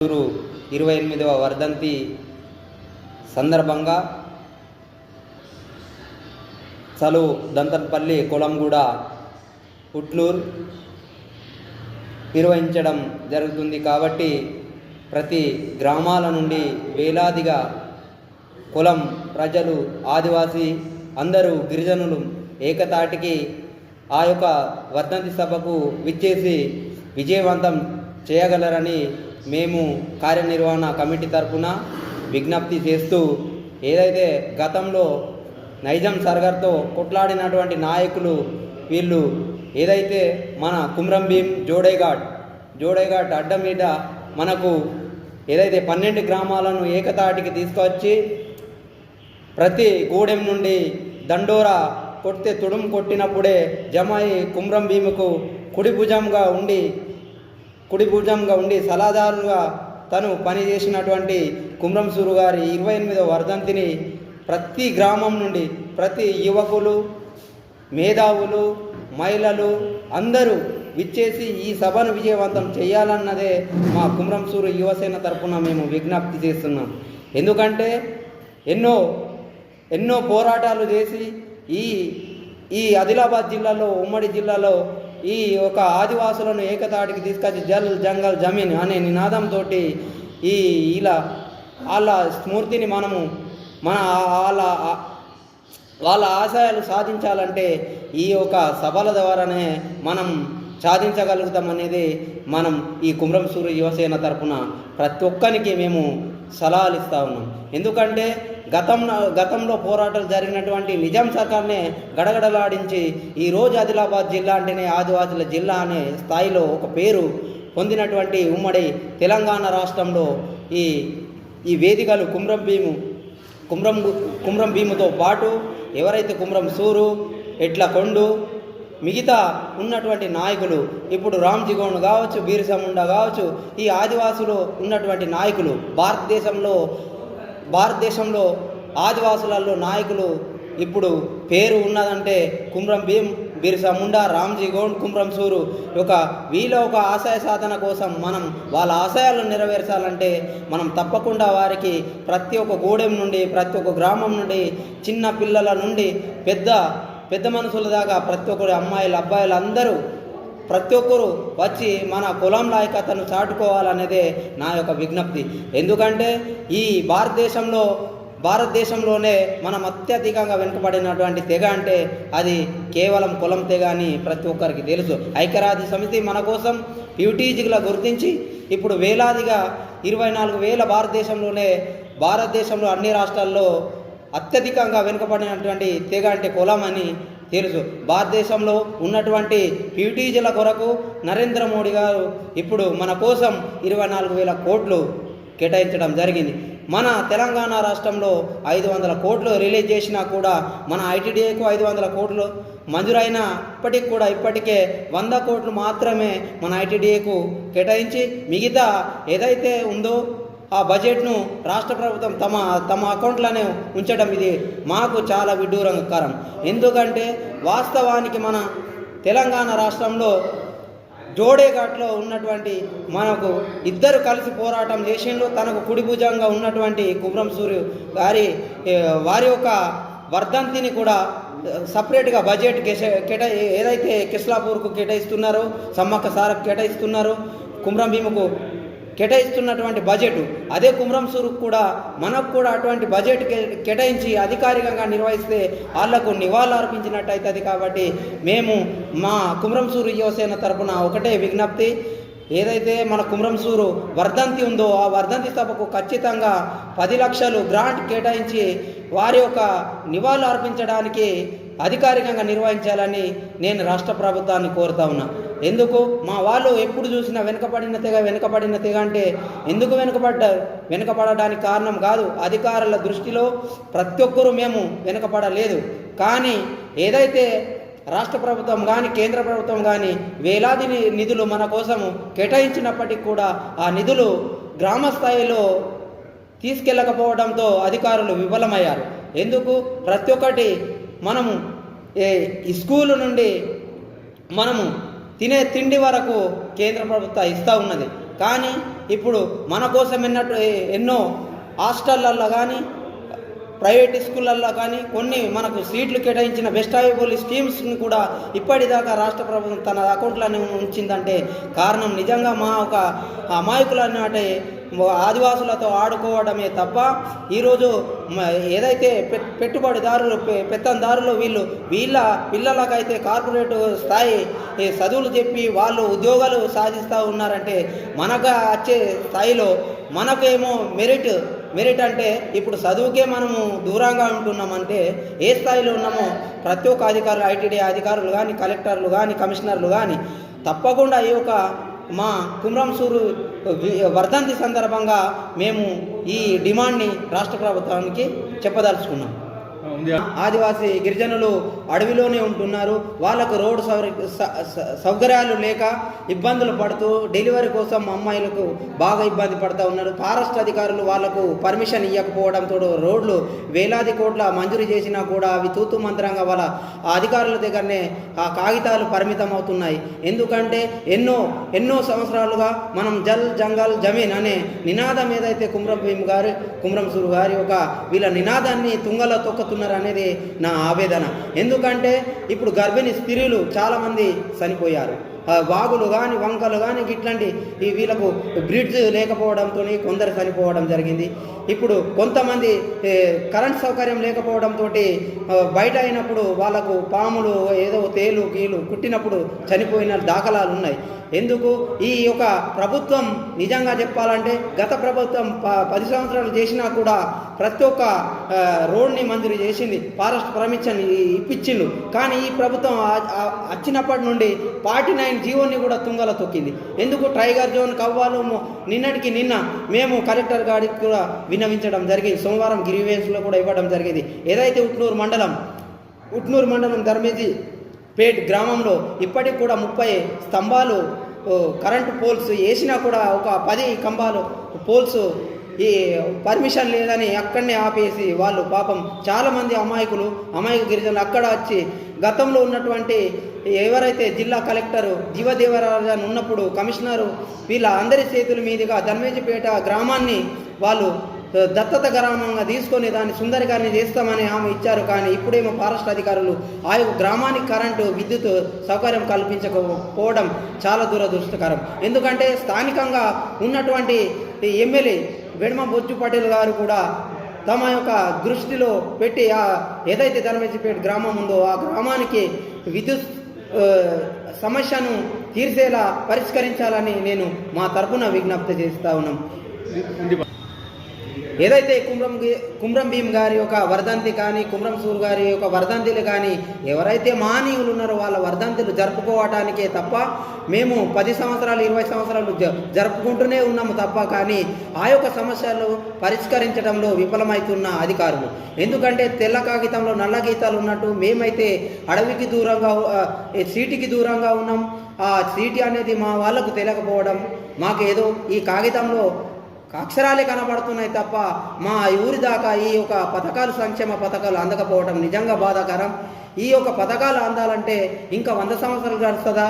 చిత్తూరు ఇరవై ఎనిమిదవ వర్ధంతి సందర్భంగా చలు దంతన్పల్లి కొలంగూడ పుట్నూర్ నిర్వహించడం జరుగుతుంది కాబట్టి ప్రతి గ్రామాల నుండి వేలాదిగా కులం ప్రజలు ఆదివాసీ అందరూ గిరిజనులు ఏకతాటికి ఆ యొక్క వర్ధంతి సభకు విచ్చేసి విజయవంతం చేయగలరని మేము కార్యనిర్వహణ కమిటీ తరఫున విజ్ఞప్తి చేస్తూ ఏదైతే గతంలో నైజాం సర్గర్తో కొట్లాడినటువంటి నాయకులు వీళ్ళు ఏదైతే మన కుమ్రం భీం జోడేఘాట్ జోడేఘాట్ అడ్డం మీద మనకు ఏదైతే పన్నెండు గ్రామాలను ఏకతాటికి తీసుకొచ్చి ప్రతి గూడెం నుండి దండోరా కొడితే తుడుం కొట్టినప్పుడే జమాయి కుమ్రం భీముకు కుడి భుజంగా ఉండి కుడి భుజంగా ఉండి సలహాదారుగా తను పనిచేసినటువంటి కుమ్రంసూరు గారి ఇరవై ఎనిమిదవ వర్ధంతిని ప్రతి గ్రామం నుండి ప్రతి యువకులు మేధావులు మహిళలు అందరూ విచ్చేసి ఈ సభను విజయవంతం చేయాలన్నదే మా కుమ్రంసూరు యువసేన తరఫున మేము విజ్ఞప్తి చేస్తున్నాం. ఎందుకంటే ఎన్నో ఎన్నో పోరాటాలు చేసి ఈ ఈ ఆదిలాబాద్ జిల్లాలో ఉమ్మడి జిల్లాలో ఈ ఒక ఆదివాసులను ఏకతాటికి తీసుకొచ్చి జల్ జంగల్ జమీన్ అనే నినాదంతో ఈ ఇలా వాళ్ళ స్మృతిని మనము మన వాళ్ళ వాళ్ళ ఆశయాలు సాధించాలంటే ఈ యొక్క సభల ద్వారానే మనం సాధించగలుగుతాం అనేది మనం ఈ కుమ్రం సూర్య యువసేన తరపున ప్రతి ఒక్కరికి మేము సలహాలు ఇస్తా ఉన్నాం. ఎందుకంటే గతంలో గతంలో పోరాటాలు జరిగినటువంటి నిజాం సర్కార్నే గడగడలాడించి ఈ రోజు ఆదిలాబాద్ జిల్లా అంటేనే ఆదివాసుల జిల్లా అనే స్థాయిలో ఒక పేరు పొందినటువంటి ఉమ్మడి తెలంగాణ రాష్ట్రంలో ఈ ఈ వేదికలు కుమ్రం భీము కుమ్రం కుమ్రం భీముతో పాటు ఎవరైతే కుమ్రం సూరు ఎట్ల కొండు మిగతా ఉన్నటువంటి నాయకులు ఇప్పుడు రామ్ జిగోన్ కావచ్చు బీర్సా కావచ్చు ఈ ఆదివాసులు ఉన్నటువంటి నాయకులు భారతదేశంలో భారతదేశంలో ఆదివాసులలో నాయకులు ఇప్పుడు పేరు ఉన్నదంటే కుమ్రం భీమ్ బిర్సా ముండా రామ్జీ గౌండ్ కుమ్రం సూరు. ఒక వీళ్ళ ఒక ఆశయ సాధన కోసం మనం వాళ్ళ ఆశయాలను నెరవేర్చాలంటే మనం తప్పకుండా వారికి ప్రతి ఒక్క గూడెం నుండి ప్రతి ఒక్క గ్రామం నుండి చిన్న పిల్లల నుండి పెద్ద పెద్ద మనుషుల దాకా ప్రతి ఒక్కరు అమ్మాయిలు అబ్బాయిలు అందరూ ప్రతి ఒక్కరూ వచ్చి మన కులం నాయకతను చాటుకోవాలనేదే నా యొక్క విజ్ఞప్తి. ఎందుకంటే ఈ భారతదేశంలో భారతదేశంలోనే మనం అత్యధికంగా వెనుకబడినటువంటి తెగ అంటే అది కేవలం కులం తెగ అని ప్రతి ఒక్కరికి తెలుసు. ఐక్యరాజ్య సమితి మన కోసం యూటీజీల గుర్తించి ఇప్పుడు వేలాదిగా ఇరవై నాలుగు వేల భారతదేశంలోనే భారతదేశంలో అన్ని రాష్ట్రాల్లో అత్యధికంగా వెనుకబడినటువంటి తెగ అంటే కులం అని తెలుసు. భారతదేశంలో ఉన్నటువంటి పీటీజీల కొరకు నరేంద్ర మోడీ గారు ఇప్పుడు మన కోసం ఇరవై నాలుగు వేల కోట్లు కేటాయించడం జరిగింది. మన తెలంగాణ రాష్ట్రంలో ఐదు వందల కోట్లు రిలీజ్ చేసినా కూడా మన ఐటీడీఏకు ఐదు వందల కోట్లు మంజూరైన ఇప్పటికి కూడా ఇప్పటికే వంద కోట్లు మాత్రమే మన ఐటీడీఏకు కేటాయించి మిగతా ఏదైతే ఉందో ఆ బడ్జెట్ను రాష్ట్ర ప్రభుత్వం తమ తమ అకౌంట్లోనే ఉంచడం ఇది మాకు చాలా విడ్డూరంకరం ఎందుకంటే వాస్తవానికి మన తెలంగాణ రాష్ట్రంలో జోడేఘాట్లో ఉన్నటువంటి మనకు ఇద్దరు కలిసి పోరాటం చేసిండ్రు. తనకు కుడి భుజంగా ఉన్నటువంటి కుబ్రం సూర్యు గారి వారి యొక్క వర్ధంతిని కూడా సపరేట్గా బడ్జెట్ కేసే కేటా ఏదైతే కిస్లాపూర్కు కేటాయిస్తున్నారో సమ్మక్క సారకు కేటాయిస్తున్నారో. కుమ్రం భీముకు కేటాయిస్తున్నటువంటి బడ్జెట్ అదే కుమ్రంసూరుకు కూడా మనకు కూడా అటువంటి బడ్జెట్ కే- కేటాయించి అధికారికంగా నిర్వహిస్తే వాళ్ళకు నివాళులు అర్పించినట్టు అవుతుంది కాబట్టి మేము మా కుమ్రంసూరు యువసేన తరపున ఒకటే విజ్ఞప్తి. ఏదైతే మన కుమ్రంసూరు వర్ధంతి ఉందో ఆ వర్ధంతి సభకు ఖచ్చితంగా పది లక్షలు గ్రాంట్ కేటాయించి వారి యొక్క నివాళులు అర్పించడానికి అధికారికంగా నిర్వహించాలని నేను రాష్ట్ర ప్రభుత్వాన్ని కోరుతా ఉన్నా. ఎందుకు? మా వాళ్ళు ఎప్పుడు చూసినా వెనుకబడిన తెగ వెనుకబడిన తెగ అంటే ఎందుకు వెనుకబడ్డారు? వెనుకబడడానికి కారణం కాదు అధికారుల దృష్టిలో ప్రతి ఒక్కరూ మేము వెనుకబడలేదు. కానీ ఏదైతే రాష్ట్ర ప్రభుత్వం కానీ కేంద్ర ప్రభుత్వం కానీ వేలాది నిధులు మన కోసము కేటాయించినప్పటికీ కూడా ఆ నిధులు గ్రామ స్థాయిలో తీసుకెళ్ళకపోవడంతో అధికారులు విఫలమయ్యారు. ఎందుకు? ప్రతి ఒక్కటి మనము ఏ ఈ నుండి మనము తినే తిండి వరకు కేంద్ర ప్రభుత్వం ఇస్తూ ఉన్నది. కానీ ఇప్పుడు మన కోసం ఎన్నట్టు ఎన్నో హాస్టళ్ళల్లో కానీ ప్రైవేట్ స్కూళ్ళల్లో కానీ కొన్ని మనకు సీట్లు కేటాయించిన బెస్ట్ అవైబుల్ స్కీమ్స్ని కూడా ఇప్పటిదాకా రాష్ట్ర ప్రభుత్వం తన అకౌంట్లోనే ఉంచిందంటే కారణం నిజంగా మా ఒక అమాయకులన్నట్టే ఆదివాసులతో ఆడుకోవడమే తప్ప ఈరోజు ఏదైతే పె పెట్టుబడిదారులు పెత్తందారులు వీళ్ళు వీళ్ళ పిల్లలకైతే కార్పొరేట్ స్థాయి చదువులు చెప్పి వాళ్ళు ఉద్యోగాలు సాధిస్తూ ఉన్నారంటే మనకు వచ్చే స్థాయిలో మనకేమో మెరిట్ మెరిట్ అంటే ఇప్పుడు చదువుకే మనము దూరంగా ఉంటున్నామంటే ఏ స్థాయిలో ఉన్నామో ప్రతి ఒక్క అధికారులు ఐటీడీ అధికారులు కానీ కలెక్టర్లు కానీ కమిషనర్లు కానీ తప్పకుండా ఈ యొక్క మా కుమ్రంసూరు వర్ధంతి సందర్భంగా మేము ఈ డిమాండ్ని రాష్ట్ర ప్రభుత్వానికి చెప్పదలుచుకున్నాం. ఆదివాసీ గిరిజనులు అడవిలోనే ఉంటున్నారు. వాళ్ళకు రోడ్డు స- సౌకర్యాలు లేక ఇబ్బందులు పడుతూ డెలివరీ కోసం అమ్మాయిలకు బాగా ఇబ్బంది పడుతూ ఉన్నారు. ఫారెస్ట్ అధికారులు వాళ్ళకు పర్మిషన్ ఇవ్వకపోవడంతో రోడ్లు వేలాది కోట్ల మంజూరు చేసినా కూడా అవి తూతు మంత్రంగా వాళ్ళ ఆ అధికారుల దగ్గరనే ఆ కాగితాలు పరిమితం అవుతున్నాయి ఎందుకంటే ఎన్నో ఎన్నో సంవత్సరాలుగా మనం జల్ జంగల్ జమీన్ అనే నినాదం ఏదైతే కుమ్రం భీమ్ గారు కుమ్రం సూరు గారి ఒక వీళ్ళ నినాదాన్ని తుంగలో తొక్కుతున్నారు అనేది నా ఆవేదన. ఎందుకు ఎందుకంటే ఇప్పుడు గర్భిణీ స్త్రీలు చాలామంది చనిపోయారు. వాగులు కానీ వంకలు కానీ ఇట్లాంటి ఈ వీళ్ళకు బ్రిడ్జ్ లేకపోవడంతో కొందరు చనిపోవడం జరిగింది. ఇప్పుడు కొంతమంది కరెంట్ సౌకర్యం లేకపోవడంతో బయట అయినప్పుడు వాళ్ళకు పాములు ఏదో తేలు గీలు కుట్టినప్పుడు చనిపోయిన దాఖలాలు ఉన్నాయి. ఎందుకు? ఈ యొక్క ప్రభుత్వం నిజంగా చెప్పాలంటే గత ప్రభుత్వం ప- పది సంవత్సరాలు చేసినా కూడా ప్రతి ఒక్క రోడ్ని మంజూరు చేసింది ఫారెస్ట్ పర్మిషన్ ఇప్పించిండు. కానీ ఈ ప్రభుత్వం వచ్చినప్పటి నుండి ఫార్టీ నైన్ జీవోని కూడా తుంగల తొక్కింది. ఎందుకు? టైగర్ జోన్ కవ్వాలు నిన్నటికి నిన్న మేము కలెక్టర్ గారికి కూడా విన్నవించడం జరిగింది. సోమవారం గిరివేన్స్లో కూడా ఇవ్వడం జరిగింది. ఏదైతే ఉట్నూరు మండలం ఉట్నూరు మండలం ధర్మేది పేట్ గ్రామంలో ఇప్పటికి కూడా ముప్పై స్తంభాలు కరెంటు పోల్స్ వేసినా కూడా ఒక పది కంబాలు పోల్స్ ఈ పర్మిషన్ లేదని అక్కడనే ఆపేసి వాళ్ళు పాపం చాలామంది అమాయకులు అమాయక గిరిజనులు అక్కడ వచ్చి గతంలో ఉన్నటువంటి ఎవరైతే జిల్లా కలెక్టర్ జీవదేవరాజన్ ఉన్నప్పుడు కమిషనరు వీళ్ళ అందరి చేతుల మీదుగా ధర్మేజిపేట గ్రామాన్ని వాళ్ళు దత్తత గ్రామంగా తీసుకొని దాన్ని సుందరికారిని చేస్తామని హామీ ఇచ్చారు. కానీ ఇప్పుడేమో ఫారెస్ట్ అధికారులు ఆ యొక్క గ్రామానికి కరెంటు విద్యుత్ సౌకర్యం కల్పించకపోవడం చాలా దురదృష్టకరం. ఎందుకంటే స్థానికంగా ఉన్నటువంటి ఎమ్మెల్యే వెడమ బొచ్చు పటేల్ గారు కూడా తమ యొక్క దృష్టిలో పెట్టి ఆ ఏదైతే ధర్మేజిపేట గ్రామం ఉందో ఆ గ్రామానికి విద్యుత్ సమస్యను తీర్చేలా పరిష్కరించాలని నేను మా తరపున విజ్ఞప్తి చేస్తా ఉన్నాం. ఏదైతే కుమ్రం కుమ్రం భీమ్ గారి యొక్క వర్ధంతి కానీ కుమ్రం సూర్ గారి యొక్క వర్ధంతిలు కానీ ఎవరైతే మహనీయులు ఉన్నారో వాళ్ళ వర్ధంతులు జరుపుకోవటానికే తప్ప మేము పది సంవత్సరాలు ఇరవై సంవత్సరాలు జ- జరుపుకుంటూనే ఉన్నాము తప్ప కానీ ఆ యొక్క సమస్యలు పరిష్కరించడంలో విఫలమవుతున్న అధికారులు. ఎందుకంటే తెల్ల కాగితంలో నల్ల గీతాలు ఉన్నట్టు మేమైతే అడవికి దూరంగా సీటికి సీటుకి దూరంగా ఉన్నాం. ఆ సీటి అనేది మా వాళ్ళకు తెలియకపోవడం మాకేదో ఈ కాగితంలో అక్షరాలే కనబడుతున్నాయి తప్ప మా ఊరి దాకా ఈ యొక్క పథకాలు సంక్షేమ పథకాలు అందకపోవడం నిజంగా బాధాకరం. ఈ యొక్క పథకాలు అందాలంటే ఇంకా వంద సంవత్సరాలు గడుస్తుందా